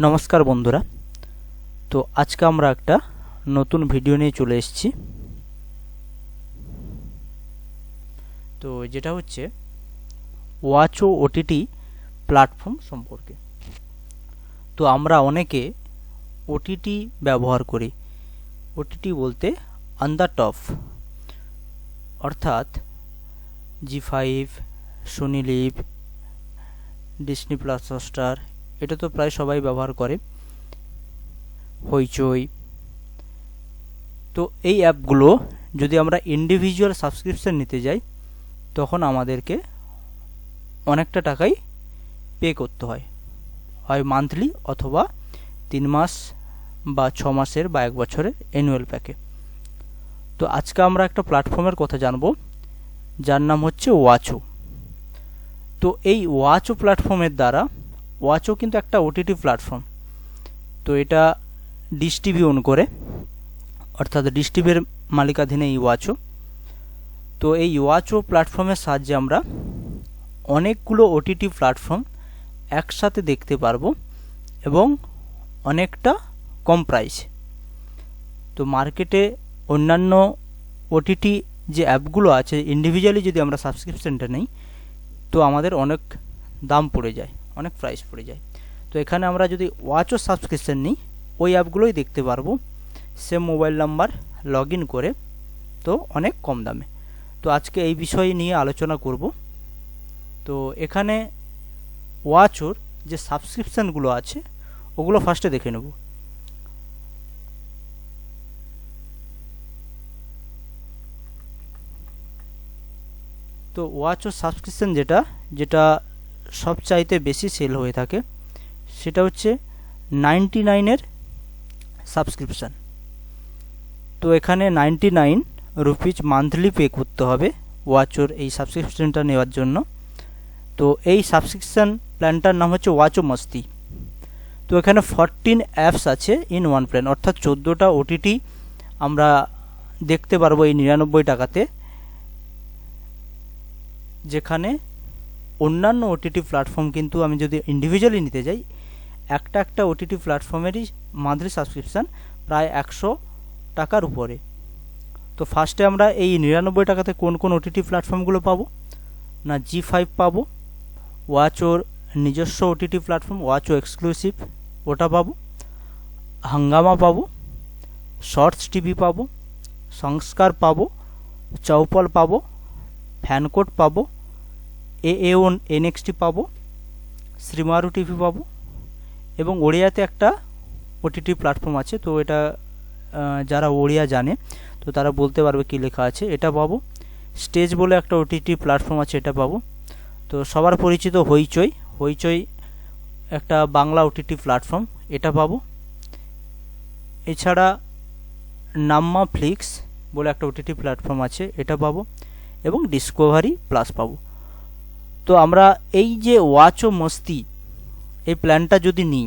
নমস্কার বন্ধুরা। তো আজকে আমরা একটা নতুন ভিডিও নিয়ে চলে এসেছি। তো যেটা হচ্ছে ওয়াচ ও ওটিটি প্ল্যাটফর্ম সম্পর্কে। তো আমরা অনেকে ওটিটি ব্যবহার করি। ওটিটি বলতে দ্য টপ অর্থাৎ Zee five Sony Disney plus Star এটা তো প্রায় সবাই ব্যবহার করে। হইচই। তো এই অ্যাপগুলো যদি আমরা ইন্ডিভিজুয়াল সাবস্ক্রিপশন নিতে যাই, তখন আমাদেরকে অনেকটা টাকাই পে করতে হয়। হয় মান্থলি অথবা তিন মাস বা ছ মাসের বা এক বছরের অ্যানুয়াল প্যাকে তো আজকে আমরা একটা প্ল্যাটফর্মের কথা জানব, যার নাম হচ্ছে ওয়াচো তো এই ওয়াচো প্ল্যাটফর্মের দ্বারা ওয়াচও কিন্তু একটা ওটিটি প্ল্যাটফর্ম তো এটা ডিশ টিভি ওন করে। অর্থাৎ ডিশ টিভির মালিকাধীনে এই ওয়াচও তো এই ওয়াচও প্ল্যাটফর্মের সাহায্যে আমরা অনেকগুলো ওটিটি প্ল্যাটফর্ম একসাথে দেখতে পারব এবং অনেকটা কম প্রাইস তো মার্কেটে অন্যান্য ওটিটি যে অ্যাপগুলো আছে ইন্ডিভিজুয়ালি যদি আমরা সাবস্ক্রিপশনটা নেই, তো আমাদের অনেক দাম পড়ে যায়। অনেক প্রাইস পড়ে যায়। তো এখানে আমরা যদি ওয়াচও সাবস্ক্রিপশন নিই, ওই অ্যাপগুলোই দেখতে পারব। সেম মোবাইল নাম্বার লগ করে, তো অনেক কম দামে। তো আজকে এই বিষয় নিয়ে আলোচনা করব। তো এখানে ওয়াচোর যে সাবস্ক্রিপশানগুলো আছে, ওগুলো ফার্স্টে দেখে নেব। তো ওয়াচও সাবস্ক্রিপশান যেটা যেটা সবচাইতে বেশি সেল হয়ে থাকে, সেটা হচ্ছে নাইনটি নাইনের সাবস্ক্রিপশান তো এখানে ninety nine rupees monthly pay করতে হবে ওয়াচোর এই সাবস্ক্রিপশানটা নেওয়ার জন্য। তো এই সাবস্ক্রিপশান প্ল্যানটার নাম হচ্ছে ওয়াচো মস্তি। তো এখানে ফরটিন অ্যাপস আছে ইন ওয়ান প্ল্যান অর্থাৎ চোদ্দোটা ওটিটি আমরা দেখতে পারব এই নিরানব্বই টাকাতে, যেখানে অন্যান্য ওটিটি প্ল্যাটফর্ম কিন্তু আমি যদি ইন্ডিভিজুয়ালি নিতে যাই, একটা একটা ওটিটি প্ল্যাটফর্মেরই মান্থলি সাবস্ক্রিপশান প্রায় একশো টাকার উপরে। তো ফার্স্টে আমরা এই নিরানব্বই টাকাতে কোন কোন ওটিটি প্ল্যাটফর্মগুলো পাবো? না জি ফাইভ পাবো। ওয়াচ ওর নিজস্ব OTT platform Watcho exclusive ওটা পাবো। হাঙ্গামা পাবো। শর্টস টিভি পাবো। সংস্কার পাবো। চৌপল পাবো। ফ্যানকোট পাবো। এ এ ওন, এনএক্সটি পাবো, শ্রীমারু টিভি পাবো, এবং ওড়িয়াতে একটা ওটিটি প্ল্যাটফর্ম আছে, তো এটা যারা ওড়িয়া জানে, তো তারা বলতে পারবে কী লেখা আছে, এটা পাবো। স্টেজ বলে একটা ওটিটি প্ল্যাটফর্ম আছে, এটা পাবো। তো সবার পরিচিত হইচই হইচই একটা বাংলা ওটিটি প্ল্যাটফর্ম, এটা পাবো। এছাড়া নাম্মা ফ্লিক্স বলে একটা ওটিটি প্ল্যাটফর্ম আছে, এটা পাবো। এবং ডিসকভারি প্লাস পাবো। তো আমরা এই যে ওয়াচ মস্তি, এই প্ল্যানটা যদি নিই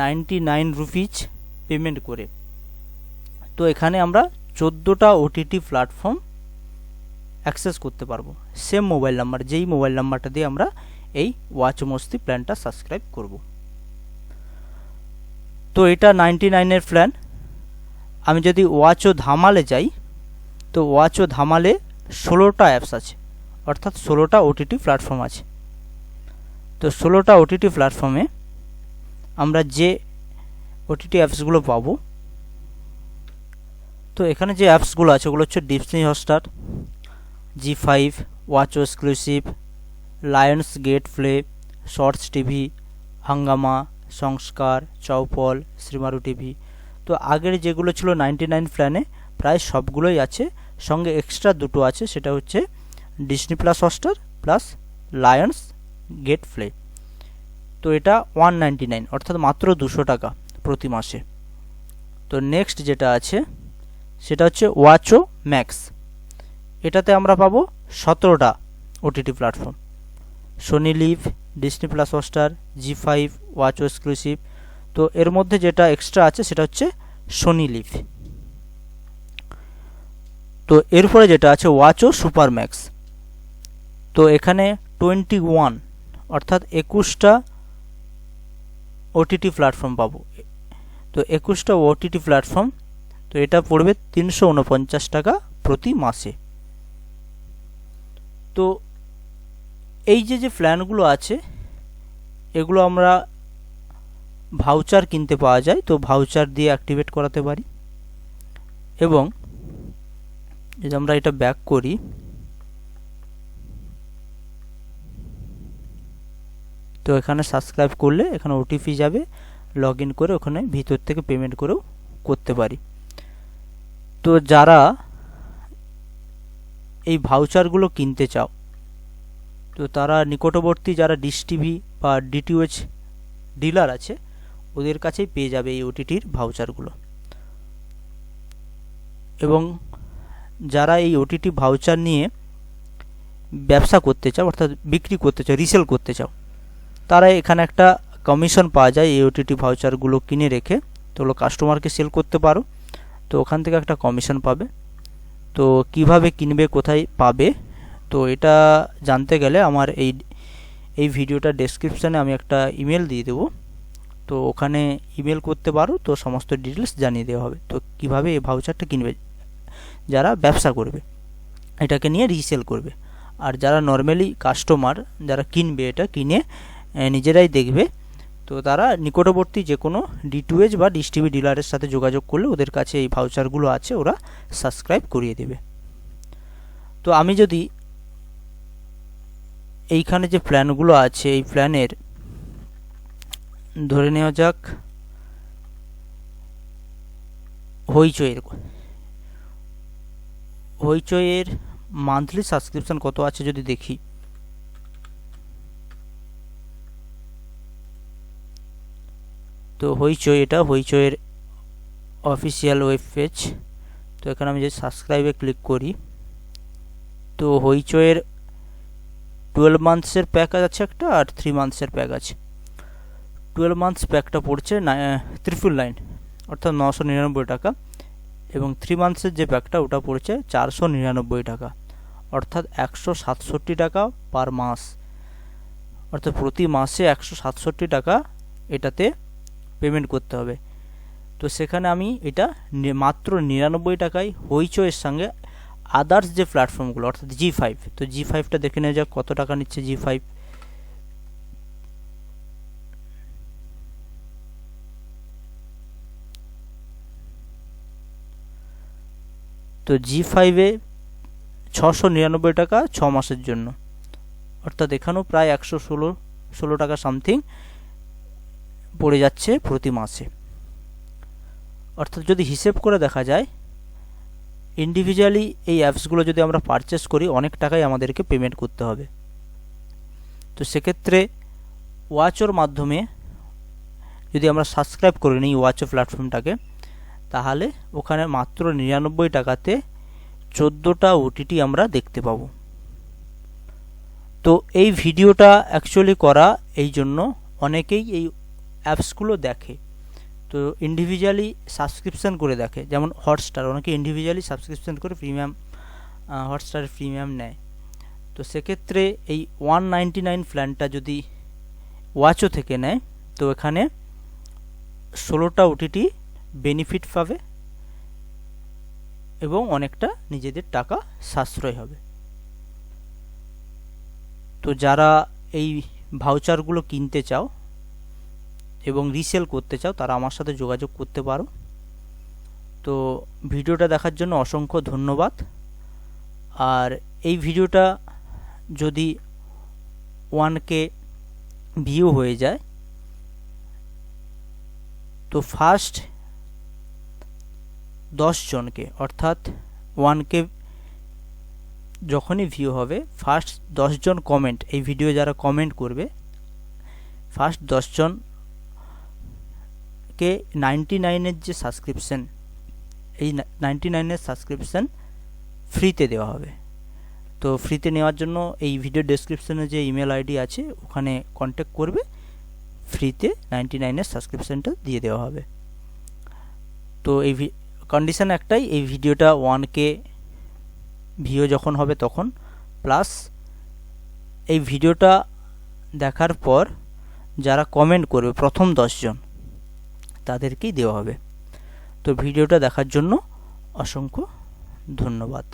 নাইনটি নাইন রুপিজ পেমেন্ট করে, তো এখানে আমরা চোদ্দোটা ওটিটি প্ল্যাটফর্ম অ্যাক্সেস করতে পারব। সেম মোবাইল নাম্বার যেই মোবাইল নাম্বারটা দিয়ে আমরা এই ওয়াচ মস্তি প্ল্যানটা সাবস্ক্রাইব করব। তো এটা নাইনটি নাইনের প্ল্যান আমি যদি ওয়াচ ও ধামালে যাই, তো ওয়াচ ও ধামালে ষোলোটা অ্যাপস আছে। অর্থাৎ ষোলোটা ওটিটি প্ল্যাটফর্ম আছে। তো ষোলোটা ওটিটি প্ল্যাটফর্মে আমরা যে ওটিটি অ্যাপসগুলো পাবো, তো এখানে যে অ্যাপসগুলো আছে, ওগুলো হচ্ছে Disney Hotstar Zee five watch exclusive Lionsgate play shorts TV Hungama Sanskar Chaupal শ্রীমারু TV তো আগের যেগুলো ছিল নাইনটি নাইন প্ল্যানে প্রায় সবগুলোই আছে। সঙ্গে এক্সট্রা দুটো আছে, সেটা হচ্ছে Disney plus Hotstar plus Lionsgate play তো এটা ওয়ান নাইনটি নাইন অর্থাৎ মাত্র দুশো টাকা প্রতি মাসে। তো নেক্সট যেটা আছে, সেটা হচ্ছে ওয়াচো ম্যাক্স এটাতে আমরা পাবো সতেরোটা OTT platform Sony LIV Disney plus Hotstar Zee five Watcho exclusive তো এর মধ্যে যেটা এক্সট্রা আছে, সেটা হচ্ছে সোনি লিভ তো এরপরে যেটা আছে ওয়াচো সুপার ম্যাক্স তো এখানে টোয়েন্টি ওয়ান অর্থাৎ একুশটা ওটিটি প্ল্যাটফর্ম পাবো। তো একুশটা ওটিটি প্ল্যাটফর্ম তো এটা পড়বে তিনশো উনপঞ্চাশ টাকা প্রতি মাসে। তো এই যে যে প্ল্যানগুলো আছে, এগুলো আমরা ভাউচার কিনতে পাওয়া যায়, তো ভাউচার দিয়ে অ্যাক্টিভেট করাতে পারি। এবং যদি আমরা এটা ব্যাক করি তো এখানে সাবস্ক্রাইব করলে এখানে ওটিপি যাবে লগ ইন করে ওখানে ভিতর থেকে পেমেন্ট করেও করতে পারি। তো যারা এই ভাউচারগুলো কিনতে চাও, তো তারা নিকটবর্তী যারা ডিশ টিভি বা ডিটিওএচ ডিলার আছে, ওদের কাছেই পেয়ে যাবে এই ওটিটির ভাউচারগুলো এবং যারা এই ওটিটি ভাউচার নিয়ে ব্যবসা করতে চাও, অর্থাৎ বিক্রি করতে চাও রিসেল করতে চাও তারা এখানে একটা কমিশন পাওয়া যায় এই ওটিটি ভাউচারগুলো কিনে রেখে। তো ওগুলো কাস্টমারকে সেল করতে পারো। তো ওখান থেকে একটা কমিশন পাবে। তো কীভাবে কিনবে, কোথায় পাবে, তো এটা জানতে গেলে আমার এই এই ভিডিওটা ডেসক্রিপশানে আমি একটা ইমেল দিয়ে দেবো। তো ওখানে ইমেল করতে পারো, তো সমস্ত ডিটেলস জানিয়ে দেওয়া হবে। তো কীভাবে এই ভাউচারটা কিনবে, যারা ব্যবসা করবে, এটাকে নিয়ে রিসেল করবে। আর যারা নর্মালি কাস্টমার যারা কিনবে এটা কিনে নিজেরাই দেখবে। তো তারা নিকটবর্তী যে কোনো ডিটুএজ বা ডিশ টিভি ডিলারের সাথে যোগাযোগ করলে ওদের কাছে এই ভাউচারগুলো আছে, ওরা সাবস্ক্রাইব করিয়ে দেবে। তো আমি যদি এইখানে যে প্ল্যানগুলো আছে, এই প্ল্যানের ধরে নেওয়া যাক, হইচইয়ের হইচইয়ের মান্থলি সাবস্ক্রিপশন কত আছে যদি দেখি। তো হইচই, এটা হইচইয়ের অফিসিয়াল ওয়েব পেজ তো এখানে আমি যদি সাবস্ক্রাইবে ক্লিক করি, তো হইচইয়ের টুয়েলভ মান্থসের প্যাক আছে একটা আর থ্রি মান্থসের প্যাক আছে। টুয়েলভ মান্থস প্যাকটা পড়ছে ত্রিপুল নাইন অর্থাৎ নশো নিরানব্বই টাকা। এবং থ্রি মান্থসের যে প্যাকটা ওটা পড়ছে চারশো নিরানব্বই টাকা, অর্থাৎ একশো সাতষট্টি টাকা পার মাস। অর্থাৎ প্রতি মাসে একশো সাতষট্টি টাকা এটাতে পেমেন্ট করতে হবে। তো সেখানে আমি এটা মাত্র নিরানব্বই টাকায় হইচয়ের সঙ্গে আদার্স যে প্ল্যাটফর্মগুলো অর্থাৎ জি ফাইভ তো জি ফাইভটা দেখে নেওয়া যাক কত টাকা নিচ্ছে জি ফাইভ তো জি ফাইভে ছশো নিরানব্বই টাকা ছ মাসের জন্য। অর্থাৎ এখানেও প্রায় একশো ষোলো ষোলো টাকা সামথিং পড়ে যাচ্ছে প্রতি মাসে। অর্থাৎ যদি হিসেব করে দেখা যায় ইন্ডিভিজুয়ালি এই অ্যাপসগুলো যদি আমরা পারচেস করি, অনেক টাকাই আমাদেরকে পেমেন্ট করতে হবে। তো সেক্ষেত্রে ওয়াচোর মাধ্যমে যদি আমরা সাবস্ক্রাইব করে নিই ওয়াচো প্ল্যাটফর্মটাকে তাহলে ওখানে মাত্র নিরানব্বই টাকাতে চোদ্দোটা ওটিটি আমরা দেখতে পাবো। তো এই ভিডিওটা অ্যাকচুয়ালি করা এই জন্য অনেকেই এই অ্যাপসগুলো দেখে, তো ইন্ডিভিজুয়ালি সাবস্ক্রিপশান করে দেখে। যেমন হটস্টার অনেকে ইন্ডিভিজুয়ালি সাবস্ক্রিপশান করে প্রিমিয়াম হটস্টারের প্রিমিয়াম নেয়। তো সেক্ষেত্রে এই ওয়ান নাইনটি নাইন প্ল্যানটা যদি ওয়াচও থেকে নেয়, তো এখানে ষোলোটা ওটিটি বেনিফিট পাবে এবং অনেকটা নিজেদের টাকা সাশ্রয় হবে। তো যারা এই ভাউচারগুলো কিনতে চাও এবং রিসেল করতে চাও, তারা আমার সাথে যোগাযোগ করতে পারো। তো ভিডিওটা দেখার জন্য অসংখ্য ধন্যবাদ। আর এই ভিডিওটা যদি ওয়ানকে ভিউ হয়ে যায়, তো ফার্স্ট জনকে, অর্থাৎ ওয়ানকে যখনই ভিউ হবে ফার্স্ট দশজন কমেন্ট এই ভিডিও যারা কমেন্ট করবে ফার্স্ট দশজন কে নাইনটি নাইনের যে সাবস্ক্রিপশান এই নাইনটি নাইনের সাবস্ক্রিপশান ফ্রিতে দেওয়া হবে। তো ফ্রিতে নেওয়ার জন্য এই ভিডিও ডেসক্রিপশানে যে ইমেল আইডি আছে, ওখানে কন্ট্যাক্ট করবে ফ্রিতে নাইনটি নাইনের সাবস্ক্রিপশানটা দিয়ে দেওয়া হবে। তো এই কন্ডিশান একটাই, এই ভিডিওটা ওয়ান কে ভিও যখন হবে তখন প্লাস এই ভিডিওটা দেখার পর যারা কমেন্ট করবে, প্রথম দশজন তাদেরকেই দেওয়া হবে। তো ভিডিওটা দেখার জন্য অসংখ্য ধন্যবাদ।